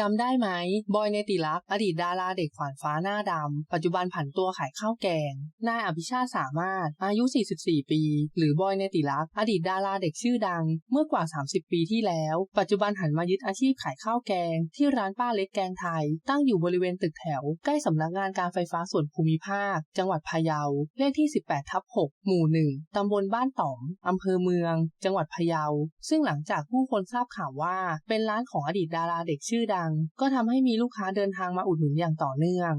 จำได้ไหม บอยเนติลักษ์อดีตดาราเด็กขวานฟ้าหน้าดำ ปัจจุบันผันตัวขายข้าวแกง นายอภิชาติสามารถ อายุ 44 ปี หรือบอยเนติลักษ์อดีตดาราเด็กชื่อดัง เมื่อกว่า 30 ปีที่แล้ว ปัจจุบันหันมายึดอาชีพขายข้าวแกง ที่ร้านป้าเล็กแกงไทย ตั้งอยู่บริเวณตึกแถว ใกล้สำนักงานการไฟฟ้าส่วนภูมิภาค จังหวัดพะเยา เลขที่ 18ทับ6หมู่ 1ตำบลบ้านต่อมอำเภอเมือง จังหวัดพะเยา ซึ่งหลังจากผู้คนทราบข่าวว่า เป็นร้านของอดีตดาราเด็กชื่อดังก็ทำให้มีลูกค้าเดินทางมาอุดหนุนอย่างต่อเนื่อง